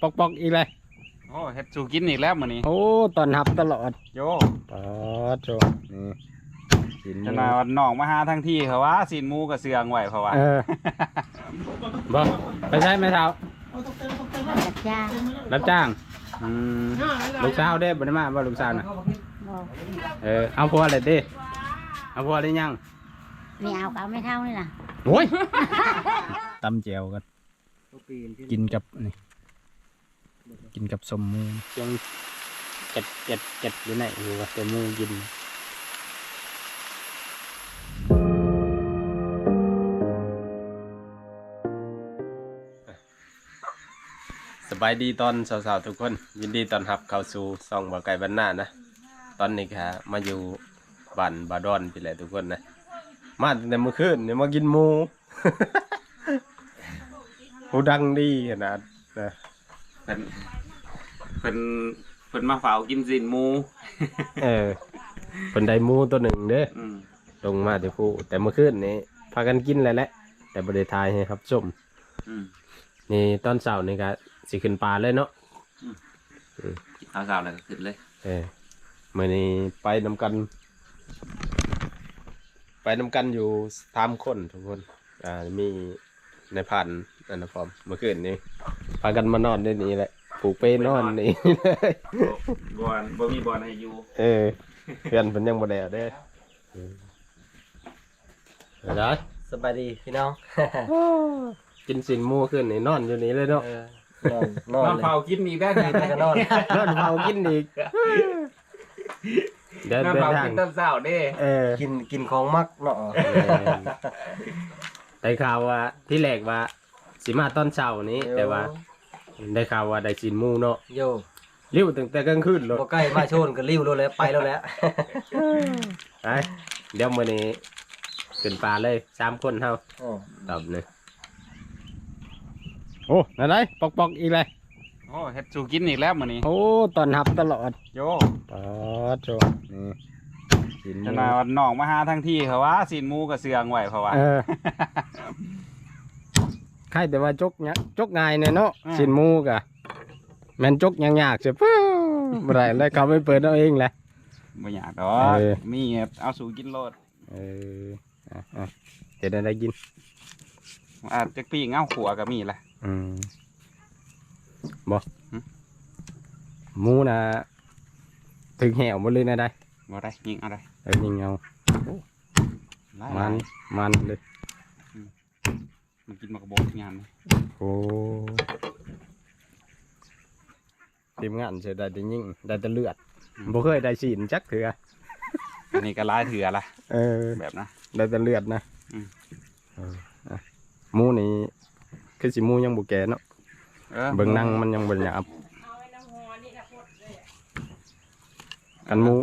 ปอกปอกอีกเลยโอ้เฮ็ดสู่กินอีกแล้วมื้อนี้โอ้ตอนหับตลอดโยปอดโจนี่กินจังมาวันน้องมาหาทั้งที่เขาว่าสินหมูกับเสืองไว้เพราะว่า เออบ่ไปใช่ไหมเท้าจับจ้างรับจ้างอืมลูกสาวได้บ่ได้มาบ่ลูกสาวน่ะบอกเออเอาพอเลยดิเอาพอได้ยัง ไม่เอาก็เอาไม่เท่านี่ล่ะ โอ้ย ตำแจวกัน กินกับนี่ กินกับสมมูยังเจ็ดเจ็ดเจ็ดอยู่ไหนอยู่ว่าแต่มูกินสบายดีตอนสาวๆทุกคน ยินดีต้อนรับเข้าสู่ซองบ่อไก่บ้านหน้านะ ตอนนี้ค่ะมาอยู่บ้านบาดอนพี่แหละทุกคนนะ มาตั้งแต่เมื่อคืนเนี่ยมากินหมูหูดังดีขนาดนะ เพิ่นเพิ่นเพิ่นมาเฝ้ากินสินหมูเออเป็นไดหมูตัวหนึ่งเด้ออืมลงมาแต่ผู้แต่เมื่อคืนนี้พากันกินแล้วแหละ แต่บริทายให้ครับส้มอืมนี่ตอนเช้านี่ก็สิขึ้นปลาเลยเนาะ กินข้าวเช้าแล้วก็ขึ้นเลยเออมื่อนี้ไปนำกัน ไปนำกันอยู่สามคนทุกคน อ่ามีในายพันธุ์อันนะพร้อมเมื่อคืนนี้ พากันมานอนได้นี่แหละผูกเป้นอนนี่เลยบ่อนบ่มีบ่อนให้อยู่เออเพื่อนเพิ่นยังบ่ได้เอาเด้อเออเอาได้สบายดีพี่น้องกินสินหมูขึ้นนี่นอนอยู่นี่เลยเนาะเออนอนนอนมาเลยเฝ้ากินอีกได้ไงแล้วก็นอนนอนเผากินอีกเดินมาเดินเฝ้าทางกินตอนเช้าเด้เออกินกินของมักเนาะได้ข่าวว่าที่แรกว่าสิมาตอนเช้านี้แต่ว่า ได้ข่าวว่าได้สินหมูเนาะโยริ้วตั้งแต่กลางคืนเลยบ่ใกล้มาโชนก็ริ้วแล้วแหล้วไปแล้วแหล้ว ไปเดี๋ยวมื้อนี้ขึ้นป่าเลยสามคนเฮาอ๋อตอบเลยโอ้นั่นไรปอกปอกอีกเลยโอ้เฮ็ดสู่กินอีกแล้วมื้อนี้โอ้ตอนหับตลอดโยปอดโจนี่กินจังมาวันน้องมาหาทั้งที่เขาว่าสินหมูกับเสืองไว้เพราะว่า เออ ใครแต่ว่าจกเนี้ยจกง่ายเนี่ยเนาะอืมสินหมูกะแมันจกยังยากเสียปุ๊บบ่ได้แล้วเขาไม่เปิดเอาเองแหละ บ่อยากดอกเออ มีเอาสู่กินโลดเอออะอะเห็นอะไรกิน อาจจะปีงเอาขัวก็มีล่ะอืมบ่หึ หมูนะถึงแหวหมดเลยนะได้บ่ได้ยิงเอาได้เออยิงเอาหลายมันมันเลย มันกินมากระบอกงานนี่โอ้ทีมงานเสียได้แต่ยิงได้แต่เลือดบ่เคยได้ฉีนจักเถืออันนี้ก็หลายเถื่อละเออ แบบนะได้แต่เลือดนะอืมเอออะหมูนี่คือสิหมูยังบ่แก่เนาะออเบิ่งนั่งมันยังบ่หยาบคันหมู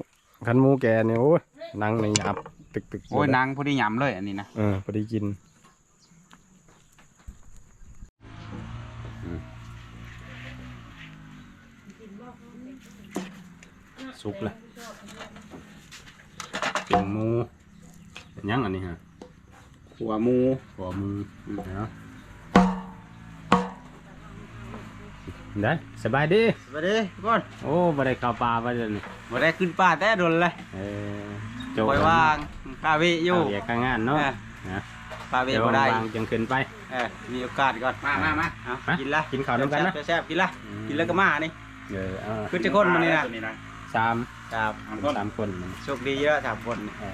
คันหมูแก่เนี่ยโอ้ยนั่งในหยาบตึกตึกโอ้ยนางพอดียำเลยอันนี้นะเออพอดีกิน สุกเลยเป็นหมูเป็นหยังอันนี้ฮะหัวหมูหัวหมูเนาะได้สบายดีสวัสดีก่อนโอ้บ่ได้เข้าป่าไปเลยนี่บ่ได้ขึ้นป่าแต่โดนเลยเออปล่อยว่างปาเวอยู่เรียกงานเนาะเออนะปาเวเดี๋ยวบ่ได้วางจังขึ้นไปเออมีโอกาสก่อนมามามาเอามากินละกินข้าวน้ำกันนะแซ่บๆกินละอืมกินแล้วก็มานี่เออเอาขึ้นจะคนมานี่นะนี่นะ สามครับสามคนโชคดีเยอะถามคนนี่เออ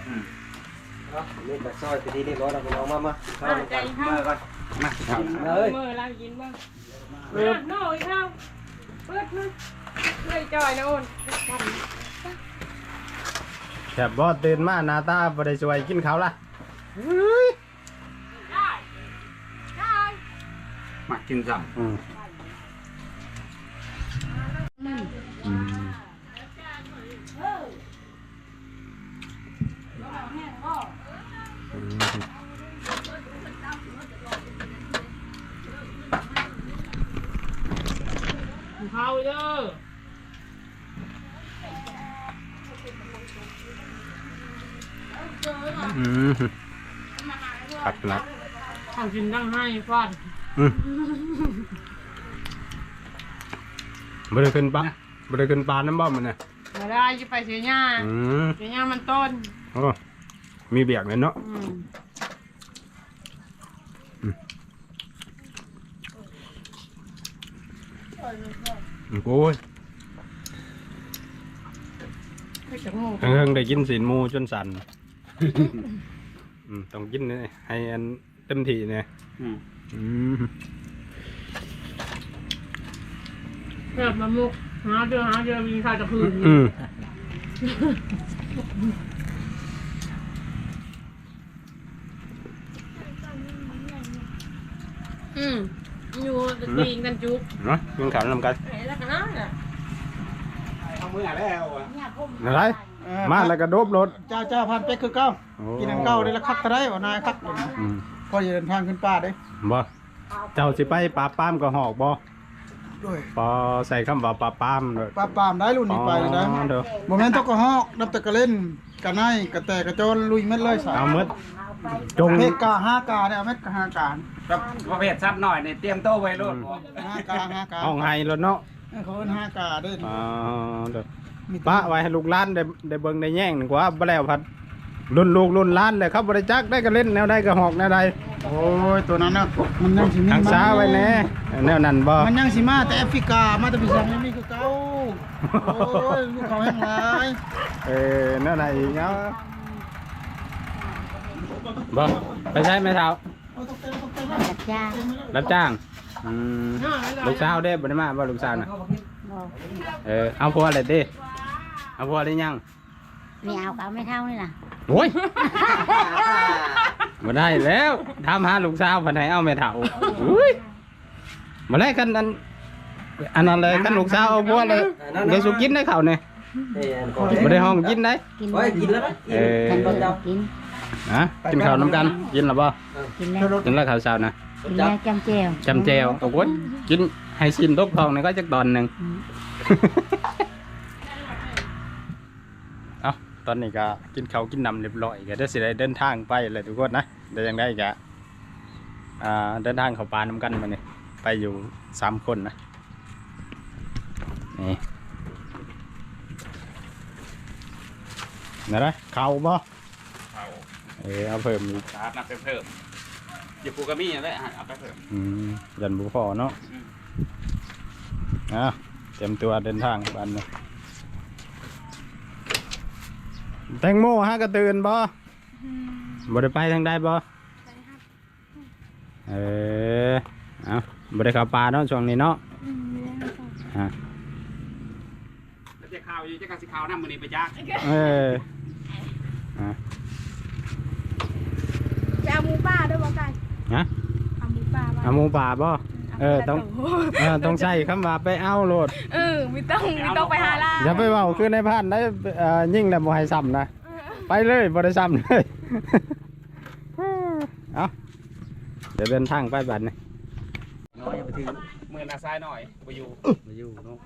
นี่มาซอยไปที่เรียบร้อยแล้วพี่น้องมามาเข้าก่อนมาก่อนมาครับมาเอ้ยมือเรากินบ้างเปิดโน่อีกเข้าเปิดมือเลยจอยนะโอนแถบบ่ตื่นมาหน้าตาบ่ได้สวยกินข้าวละได้ได้มากินซ้อืมอืม เข้าเด้อ อืมขัดนะ ทาง กินตั้งให้ฟันอืมบ่ได้ขึ้นปะบ่ได้ขึ้นปลาน้ำบ่มันน่ะมาได้จะไปเสียหญ้าอืมเสียหญ้ามันต้นโอ้มีเบียกเลยเนาะอืมโอ้ยไปจากหมู่เฮิงๆได้กินสินหมูจนสั่น อืมต้องกินนี่ให้อันเต็มที่เนี่ย อืมอืมเกิดมามุกหาเดือหาเดือมีข้าวจะพื้นอืมอืมอยู่ตะกีงกันจุกเนาะกินข้าวนำกันไหนแล้วกันนะเนี่ยเอามือแล้วอะอะไรมาแล้วก็โดบรถเจ้าเจ้าพันเป็กคือเก้าโอ้กินอันเก้าได้ละคักตะได้บ่นายคักอืม พอจะเดินทางขึ้นป่าได้บ่เจ้าสิไปปราบปรามก็หอกบ่ด้วยพอใส่คำว่าปราบปรามเลยปราบปรามได้รุ่นนี้ไปเลยนะอ๋อเด้อบ่แม่นตกกระหอกนับแต่กระเล่นกระไนกระแตกระโจนลุยเม็ดเลยสาเอาหมดจง เพชรกาห้ากาเนี่ยเอาเม็ดกะห้ากาแบบประเภทซับหน่อยเนี่ยเตรียมโต๊ะไว้โลดบ่ห้ากาห้ากาห้องไห้แล้วเนาะเออเขาเอิ้นห้ากาเด้อ๋อเด้อ มีปะไว้ให้ลูกหล้านได้ได้เบิ่งได้แย่งหนึ่งกว่าบ่แล้วพัด รุ่นลูกรุ่นหล้านเลยครับบ่ได้จักได้ก็เล่นแนวใดก็หอกแนวใดโอ้ยตัวนั้นน่ะมันยังสิมีทางซ้าไว้แน่แนวนั้นบ่มันยังสิมาแต่แอฟริกามาแต่พิซังนี่คือเก่าโอ้ยลูกเขาแห้งหลายเออแนวไหนอีกเนาะบ่ไปใช้ไหมเท้ารับจ้างรับจ้างอืมลูกสาวเด้บ่ได้มาบ่ลูกสาวน่ะบอกเออเอาผัวเลยเด้เอาผัวได้ยัง ไม่เอาเขาไม่เท่านี่ล่ะโอ้ยมาได้แล้วทำหาลูกสาวพันไหนเอาไม่เถ่าอุ้ยมาได้กันอันอันนั้นเลยกันลูกสาวเอาพวกเลยเดี๋ยวสุกินได้เขาเนี่ยมาได้ห้องกินได้กินบ่กินแล้วเออกันบ่กินนะกินข้าวน้ำกันกินหรือเปล่ากินแล้วกินแล้วข้าวเช้านะกินแล้วจำเจียวจำเจวโอ้ยกินให้ชิมตกทองนี่ก็จะตอนหนึ่งอืมเอา ตอนนี้ก็กินข้าวกินน้ำเรียบร้อยก็ได้สิได้เดินทางไปเลยทุกคนนะเดี๋ยวยังได้ก็อ่าเดินทางเข้าป่าน้ำกันมาเนี่ยไปอยู่สามคนนะนี่นะไรข้าวบ่เอาเออเอาเพิ่มอีกสาดนับไปเพิ่มอย่าปูกระมี่อะไรเอาไปเพิ่มอืมยันบุพอเนาะอะเตรียมตัวเดินทางบันเลย แตงโมฮะกระตื่นบ่บ่ได้ไปทางใดบ่เออเอาบ่ได้เข้าป่าเนาะช่วงนี้เนาะอะแล้วจะข่าวอยู่จะกันสิข่าวน้ำมือนี้ไปจ้าเอออะจะเอาหมูป่าด้วยบ่กันฮะเอาหมูป่ามาเอาหมูป่าบ่ เออต้องเออต้องใช้คำว่าไปเอาโลดเออไม่ต้องไม่ต้องไปหาล่าอย่าไปเว้าคือในพันได้เอ่อยิ่งแล้วบ่ให้ซ้ำนะไปเลยบ่ได้ซ้ำเลยเอาเดี๋ยวเดินทางไปบัดนี่น้อยไปถึงมือหน้าซ้ายหน่อยไปอยู่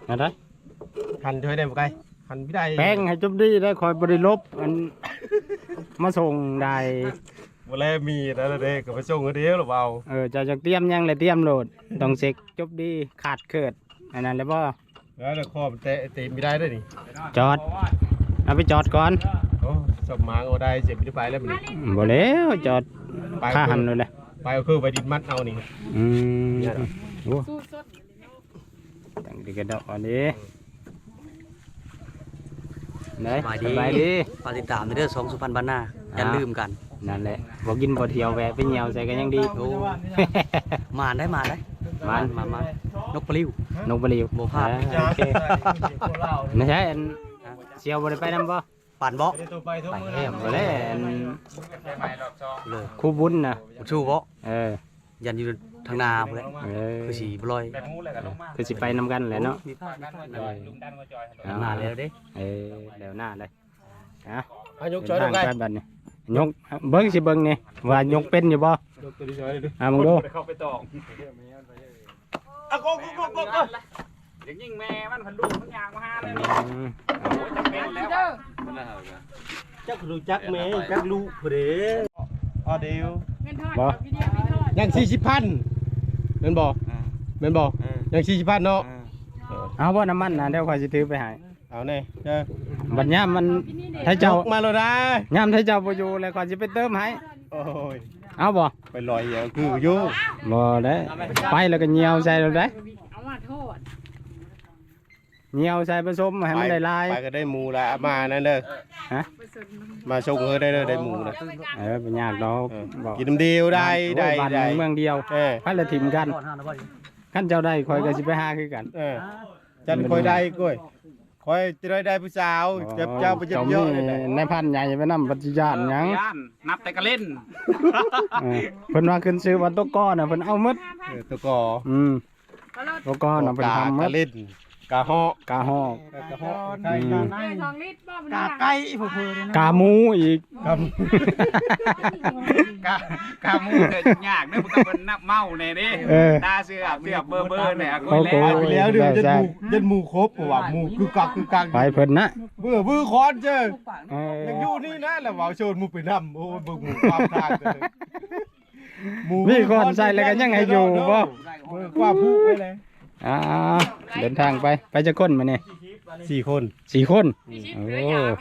นะได้หันช่วยได้บ่ไกลหันพี่ได้แป้งให้จบดีได้คอยบริลบอันมาส่งได้ บ่แลมีแล้วเด้ก็ไปส่งเดียวหรือเปล่าเออเจะจะเตรียมหยังเลยเตรียมโหลด ต้องเซ็กจบดีขาดเกิด อันนั้นเลยบ่แล้วคอมันเตะเตะไม่ได้ด้วยนี่จอด เอาไปจอดก่อนโอ้สมมาเอาได้เจ็บไม่ได้ไปแล้วมันบ่แล้วจอดค่าหันเลยแหละไปก็คือไปดินมัดเอานี่อืมโอ้สู้สดตั้งดีกระดอกอันนี้ไหนสบายดีสบายดี ฝากติดตามในเรื่องสองสุพรรณบ้านนาอย่าอ่าลืมกัน นั่นแหละบ่กินบ่เที่ยวแวะไปเหี่ยวใส่กันยังดีโอ้ มาได้มาได้มามามานกปลิว นกบริวบ่พลาดอ่โอเคไม่ใช่อันเชียวบ่ได้ไปนำบ่ป่านบ่ไปแฮมบ่ได้อันเลยครูบุญน่ะบ่ชูบ่เออยันอยู่ทางนาพุ่นแหละเออคือสีบลอยแบบงูเลยกันลงมาคือสิไปนำกันแหละเนาะมีภาพกันมาจอยลุงดันมาจอยเอามาแล้วเด้เออแล้วหน้าเลยอะอายกจอยได้ไกลเดินทางไปบัดนี้ ยกเบิ่งสิเบิ่งนี่ว่ายกเป็นอยู่บ่ยกตัวนี้จอยเลยอะมึงดูเข้าไปตอกอะโกโกโกโกเด็กยิ่งแม่มันพันลูกมันยางมาหาเลยนี่อืมโอ้ยจำเป็นแล้วเด้อจักรู้จักแม่จักลูกผู้เด้อ๋อเดียวเงินทอดกับพี่เดียวพี่ทอดยัง40,000แม่นบ่แม่นบ่ยัง40,000เนาะเอาบ่น้ำมันนะเดี๋ยวคอยสิถือไปให้ เอาแน่เจ้าบัดยามมันถ้าเจ้ามาแล้วนะยามถ้าเจ้าบ่อยู่แล้วคอยสิไปเติมให้โอ้ยเอาบ่ไปลอยอย่างคืออยู่บ่ได้ไปแล้วก็เหนียวใส่แล้วได้เอามาโทษเหนียวใส่ผสมให้มันได้ลายไปก็ได้หมูละมานั่นเด้อฮะมาชงเฮอได้เด้อได้หมูนะเออบ่ยากดอกเออบอกกินน้ำเดียวได้ได้โอ้ยบ้านได้เมืองเดียวเออไปละถิ่มกันก่อนห้านะบ่ดิคันเจ้าได้คอยก็สิไปหาคือกันเออจันคอยได้ก้อย คอยจะได้ได้ผู้สาวเจ็บเจ้าไปเจ็บจ้เยอะมีเลยนะในพันใหญ่ไปนำปัจจุบันหยังย่านนับแต่ก็เล่นเออเพิ่นว่าขึ้นซื้อวันตกก้อนน่ะเพิ่นเอาหมดเออตัวกออืมตกก้อนน่ะเพิ่นทำหมกาดเล่น กาฮอกาฮอกกาฮอกอืมได้สองลิตรบ่มันกาได้ไก่ผู้เพื่อนกาหมูอีกครับกะกะมูเกิดยากเด้อมันก็เป็นนักเมาแน่เด้เออตาเสือเสือเบอร์เบอร์เนี่ยโอ้ก้อยโหแล้วไปแล้วเดี๋ยวจะใช่หมูจะหมูครบเพราะว่าหมูคือกักคือกักไปเพิ่นนะเบื่อบื้อคอนเจ้อเออยังอยู่นี่นะแล้วว่าโชนหมูไปนำโอ้ยเบิ่งหมูความทางกันเลยหมูมีคนใส่แล้วก็ยังให้อยู่บ่เบิ่งความผู้ไปเลย อ่าเดินทางไปไปจะคนมานี่สี่คนสี่คนโอ้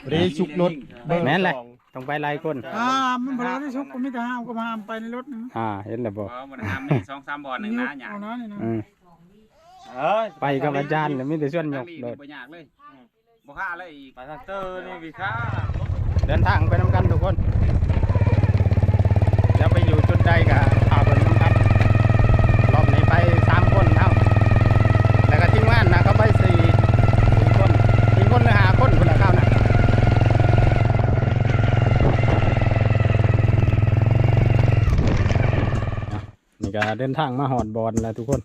เรชุกรถเบิ่งแม่นแหละสองต้องไปหลายคนอ่ามันบราได้ชุกก็ไม่แต่ห้ามก็มาห้ามไปในรถนะอ่าเห็นแล้วบ่อ๋อมันทำนี่สองสามบอลหนึ่งนะหยาเอานะนี่นะอืมเอ้ยไปกับอาจารย์แล้วมีแต่ส่วนยทางกนี้โดดบ่ยากเลยบ่ค่าเลยอีกไปทางเตอร์นี่พี่ค้าเดินทางไปนำกันทุกคนจะไปอยู่จุดใดก็พาเพิ่นนำกันรอบนี้ไปสามคนเท่าแล้วก็ทีมงานนะเขาไปสี่สี่คนสี่คนหรือห้าคนคนละเข้านะอะนี่ ก็เดินทางมาหอดบอลแล้วทุกคน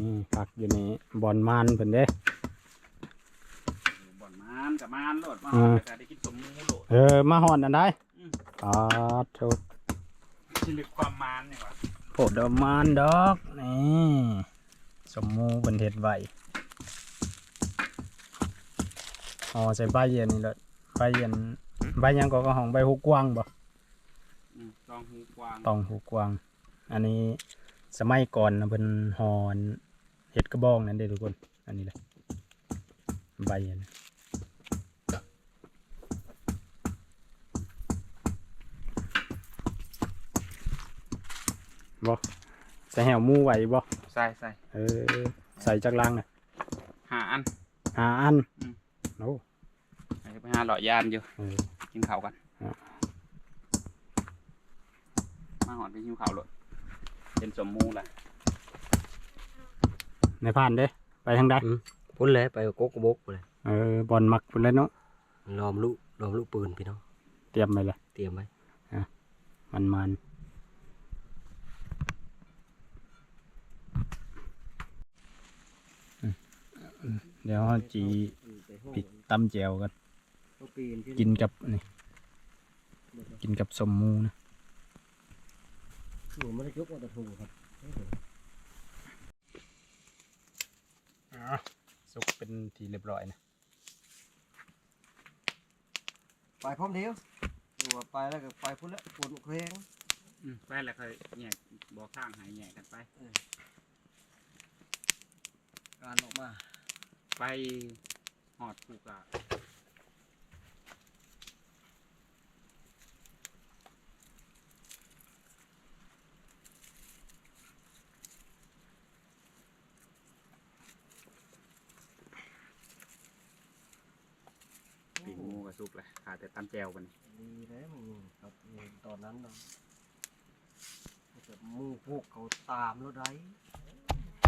นี่พักอยู่นี่บอลมานเพิ่นเด้ บ่อนมานกับมานโลดมาอืมแต่ได้กินสมมูโลด เออมาหอดอันใดอืม อ๋อโถชีวิตความมานนี่หว่าโผดดอกมานดอกนี่สมมูเป็นเห็ดไว้อ๋อใส่ใบเย็นนี่เลยใบเย็นใบหยังก็ก็ห้องใบหูกวางบ่อืมลองหูกวางตองหูกวาง อันนี้สมัยก่อนนะเป็นหอนเห็ดกระบองนั่นเด้ทุกคน อันนี้เลยใบอันนี้บ่ใส่แหวหมูไหวบ่ใส่ใส่เออใส่จักรังอะหาอันหาอันอืมโอ้ไปหาหล่อยานอยู่เออกินข้าวกันอะมาหอนไปหิวข้าวโลด เป็นสมมูแหละในผ่านเด้ ไปทางใดพุ่นเลยไปกกกระบกพุ่นเลยเออบอลมักพุ่นเลยเนาะล้อมลูกล้อมลูกปืนพี่น้องเตรียมไปเลยเตรียมไว้มันมันอืมเดี๋ยวเราจีปิดตำแจวกัน กินกับนี่กินกับสมมูนะ หนูไม่ได้ยกมาตะทูครับสุกเป็นทีเรียบร้อยนะไปพร้อมเดียวดูว่ไปแล้วก็ไปพุ่นและปวดแข้งอืมไปแล้วค่อยแยกบอกทางหายแยกกันไปการออกมา ไปหอดผูกอะปีกหมูกับซุป เลยขาดแต่ตำแจวกันดีเลยมึงครับนี่ตอนนั้นเนาะจะมูพวกเขาตามรถไร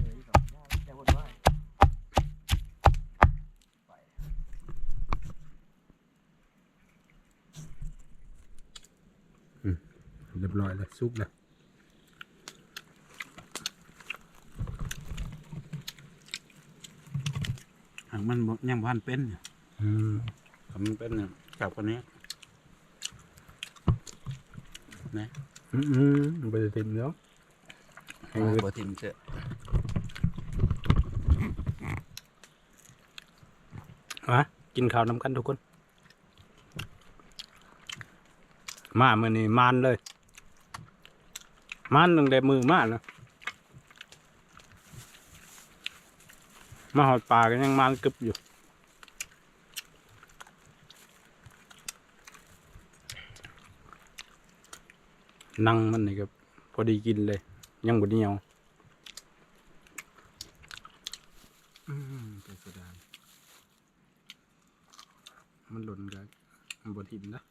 เลยกับแต่คนว่าเรียบร้อยแล้วสุกแล้วหางมันยังพันเป็นอืม ทำมันเป็นเนี่ยกับคนนี้อืมอืมไปติมเนาะให้บทิมเสอะมากินข้าวน้ำกันทุกคน มาเมื่อนี้มานเลย มานตั้งแต่มือมาเนาะมาหอดปลาก็ยังมันกึบอยู่ นั่งมันนี่ก็พอดีกินเลย ยังบดเหนียวอืมเป็นสดานมันหล่นกันมันบดหินนะ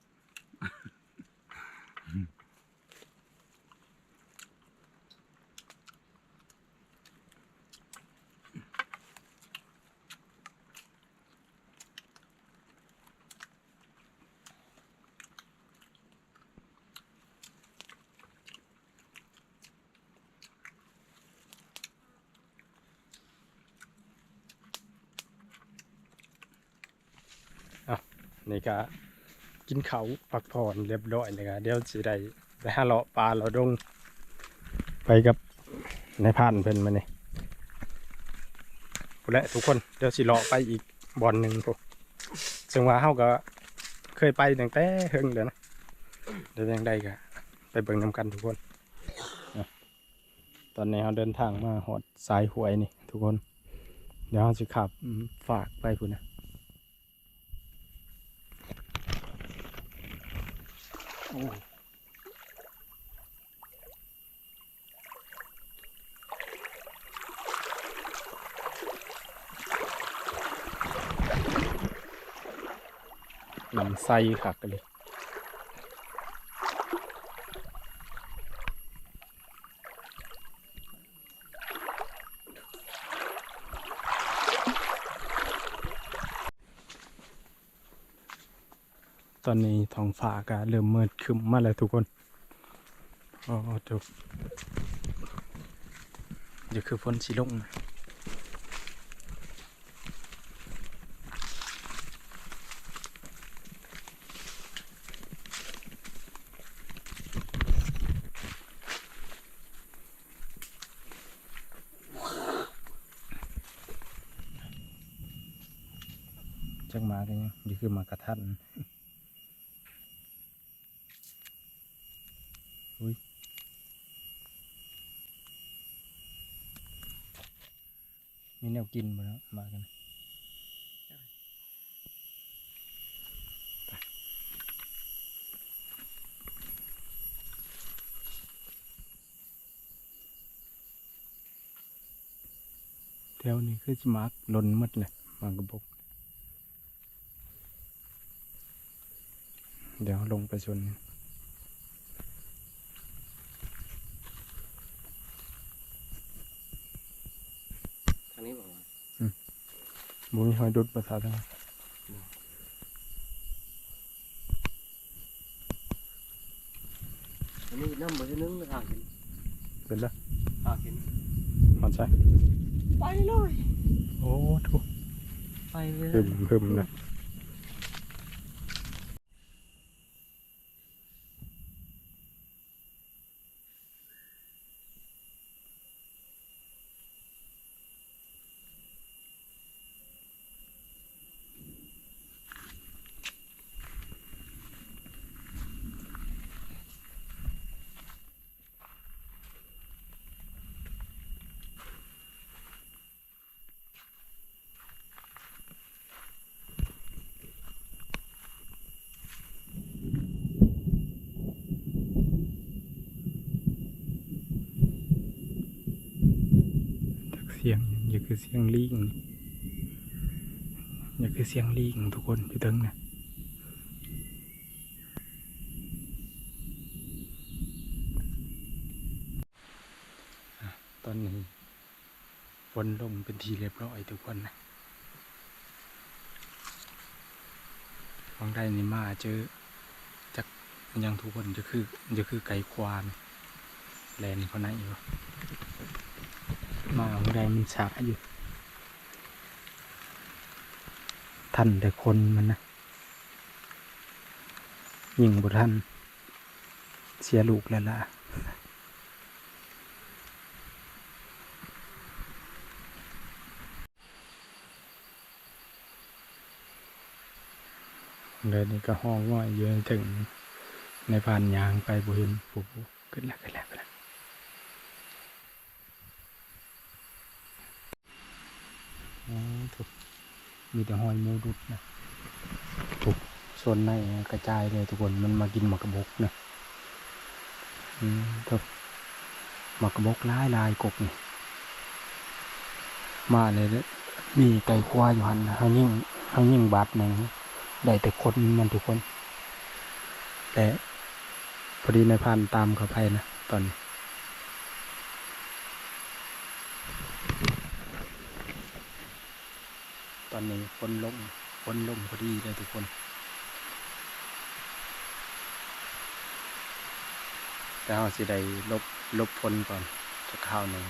นี่ก็กินเขาวพักผ่อนเรียบร้อยเลยครับเดี๋ยวสิได้ไปหาเลาะปลาเราดง ไปกับในายพรานเพิ่นมานี่พู้นและทุกคนเดี๋ยวสิเลาะไปอีกบอลหนึ่งพวกซึ่งว่าเฮาก็เคยไปตั้งแต่เฮิงเดี๋ยวนะเดี๋ยวยังได้ก็ไปเบิ่งนำกันทุกคน ตอนนี้เราเดินทางมาหอดสายหวยนี่ ทุกคน เดี๋ยวเราสิขับฝากไปคุณนะ หนังไส้คักกันเลย ตอนนี้ท้องฟ้าก็เริ่มมืดคึมมาแล้วทุกคนโอ้จบเดี๋ยวคือฝนสีลงนะจักมากันยังนี่คือมากระทัน อุ้ยมีแนวกินมาแล้วมากันแถวนี้คือจะมากลนมดเลยมากระบอกเดี๋ยวลงไปชน ทางนี้บอกว่า บุญหอยดุดภาษาทั้งอันนี้น้ำมันจะนึ่งนะอะกินเป็นละอะกินหอนใช่ไปเลย โอ้ทุกไปเลยเพิ่มเพิ่มนะจากเสียงอย่างอย่า คือเสียงลิงอย่าคือเสียงลิงทุกคนอยู่ตึงนะอะตอนนี้ฝนลงเป็นทีเรียบร้อยทุกคนนะบางได้นี่มาเจอจักยังทุกคนจะคือจะคือไก่ควานแลนเขาไหนอยู่ มาเอาได้มันสาอยู่ ทันแต่คนมันนะ ยิงบุทัน เสียลูกแล้วล่ะเลยนี่ก็ห้องว่าเยอะถึงในผ่านยางไปบุหินปุ๊บขึ้นแล้วขึ้นแล้วขึ้นแล้ว โอ้ ถูก มีแต่หอยมูดุดนะถูกส่วนในกระจายเลยทุกคนมันมากินหมากระบกนะอืมถูกหมากระบกลายลายกบนี่มาเลยเด้อมีไก่ควายอยู่หันเขายิ่งเขายิ่งบาดหนึ่งได้แต่คนมันทุกคน แต่พอดีในพันตามเขาไปนะตอนนี้ ตอนนี้ ฝนลงฝนลงพอดีเลยทุกคน แต่เราสิได้ลบลบฝนก่อนจะข้าวหนึ่ง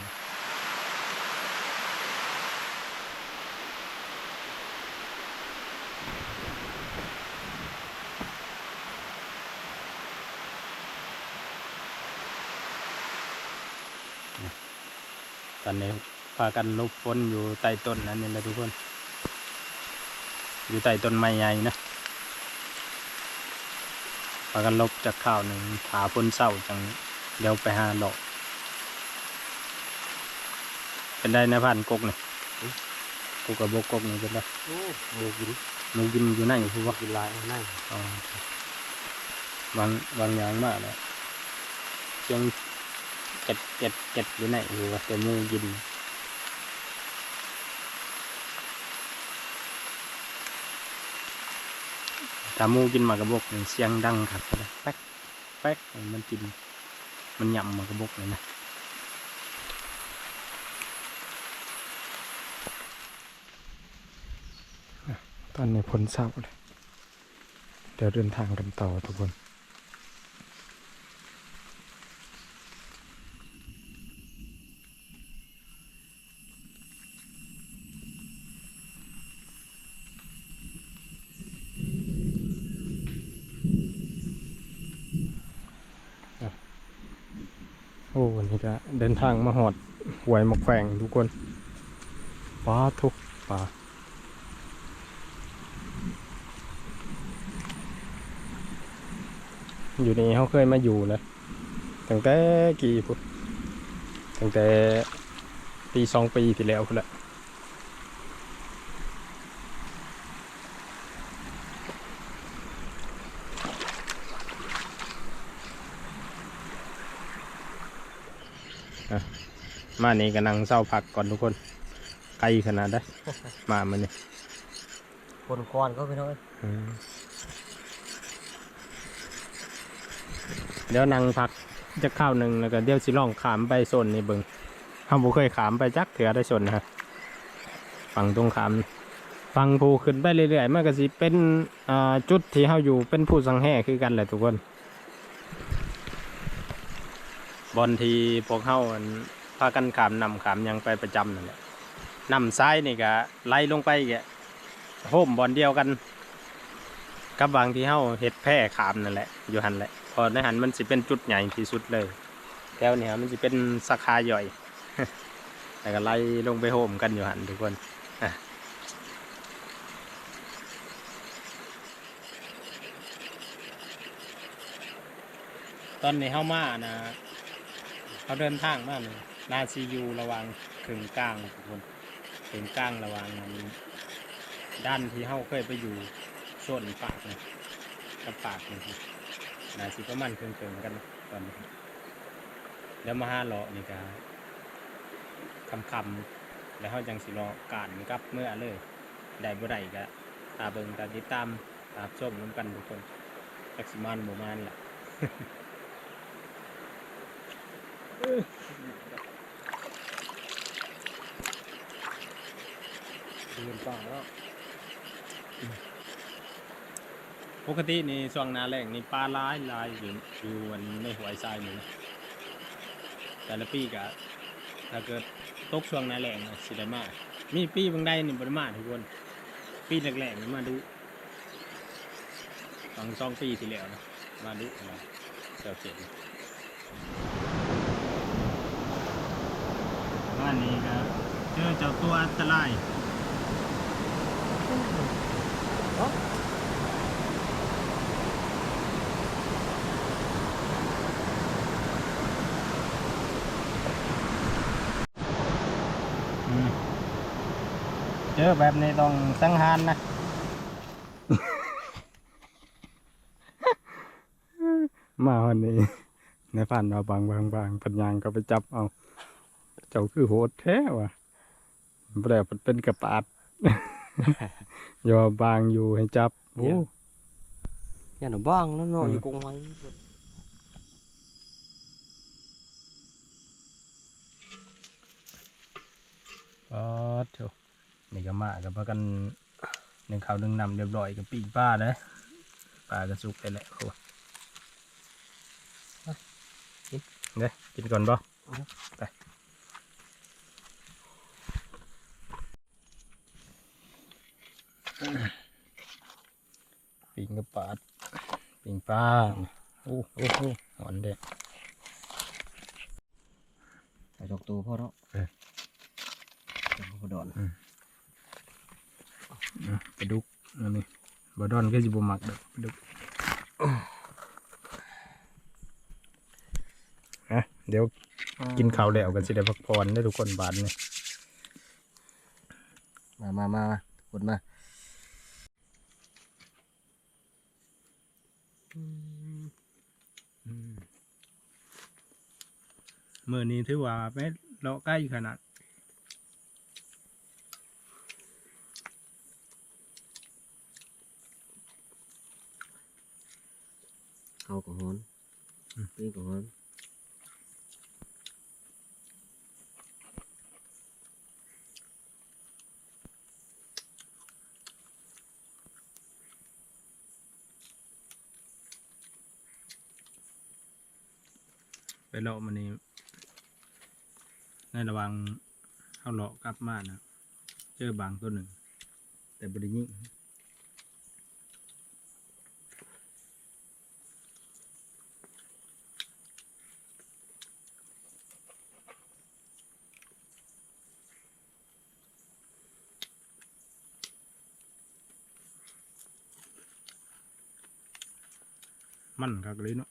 ตอนนี้พากันลบฝนอยู่ใต้ต้นนั้นนี่แหละทุกคน อยู่ใต้ต้นไม้ใหญ่นะพากันลบจากข้าวหนึ่งถาพ้นเศร้าจังเดี๋ยวไปหาหลอกเป็นได้นะพันกกนี่กูกับบกกกนี่เป็นได้โอ้หมูกินหนูกินอยู่ไหนคือว่ากินหลายนั่งอ๋อวางวางยางมากเลยเชียงเก็ดเก็ดเก็ดอยู่ไหนคือว่าแต่หมูกิน ตามูกินหมากระบกนี่เสียงดังครับแป๊กแป๊กมันกิน มันยำหมากกระบกเลยนะตอนนี้พ้นเศร้าเลย เดี๋ยวเดินทางกันต่อทุกคน โอ้วันนี้ก็เดิน ทางมาหอดหวยหมกแฝงทุกคนป้าทุกป่าอยู่นี่เขาเคยมาอยู่เลยตั้งแต่กี่พุทตั้งแต่ปีสองปีที่แล้วพุ่นแหละ มานี่ก็นั่งเศร้าพักก่อนทุกคนไกลขนาดได้ มามันนี่คนก้อนก็ไปน้อยอืมเดี๋ยวนั่งพักจะข้าวหนึ่งแล้วก็เดี๋ยวสิลองขามไปโซนนี่เบิงเฮาบ่เคยขามไปจักเถือได้โซนนะฮะฝั่งตรงขามฝั่งภูขึ้นไปเรื่อยๆมันก็สิเป็นอ่าจุดที่เฮาอยู่เป็นผู้สังแห่คือกันแหละทุกคน บอลทีพวกเฮานพากันขามนำขามยังไปประจำนั่นแหละนำซ้ายนี่ก็ไล่ลงไปแกโฮมบอลเดียวกัน กับบางที่เฮาเฮ็ดแพร่ขามนั่นแหละอยู่หันแหละพอในหันมันสิเป็นจุดใหญ่ที่สุดเลยแถวเนี้ยมันสิเป็นสาขาย่อย แต่ก็ไล่ลงไปโฮมกันอยู่หันทุกคนตอนนี้เฮามานะ เขาเดินทางมากเลยนาซียูระวังถึงกลางทุกคนถึงกลางระวังนั้ด้านที่เฮาเคยไปอยู่ส่วนปากนี่กับปากนี่ครับนาสิประมาณเคิงๆกันตอนนี้เดี๋ยวมาห้าเลาะนี่ก็คำคำแล้วเขาจังสิรอการกับเมื่อเลยได้บ่ได้ก็ตาเบิงตาติดตามตาชมน้ำกันทุกคนจักสิมันบ่มันล่ะ เดินป่าแล้วปกตินี่ช่วงหนาแรงนี่ปลาหลายหลายอยู่อยู่อันในหวยทรายนี่นะแต่ละปีก็ถ้าเกิดตกช่วงหนาแรงน่ะสิได้มามีปีบางใดนี่บ่ได้มาทุกคน ปีแรกๆนี่มาดูสองสองปีที่แล้วนะมาดูมาเจ้าเจ็ด บ้านนี้ก็เจอเจ้าตัวอันตรายอืมเจอแบบนี้ต้องสังหารนะ มาวันนี้ในฝันเอาบางบางบางปัญญางก็ไปจับเอา จ้าคือโหดแท้ว่ะแปลมันเป็นกระปาดอย่าบางอยู่ให้จับโอ้อย่าหนูบ้างนั่นเนาะอยู่กงไว้อ๋อเถอะนี่ก็มากับพากันหนึ่งข้าวหนึ่งนำเรียบร้อยกับปีกป้าเลยปลากระสุกไปแหละโอ้เด้กินก่อนบ่ไป ปิงกระปาดปิงปลาโอ้โอ้โอ้หอนเด้ไปจกตัวพ่อเนาะเออจกพ่อดอนปลาดุกอันนี้บดอนก็สิบมักเด้อปลาดุกฮะเดี๋ยวกินข้าวแล้วกันสิได้พักผ่อนได้อทุกคนบาดนี่มามามามาทุกคนมา มื่อนี้ถือว่าไม่เลาะใกล้ขนาดเข้าวกับฮ้อนปิ้งกับฮ้อนไปเลาะมันนี้ ในระว่างเข้าเลาะกลับมานะเจอบางตัวหนึ่ง แต่บริยิ่งมันคักเลยเนาะ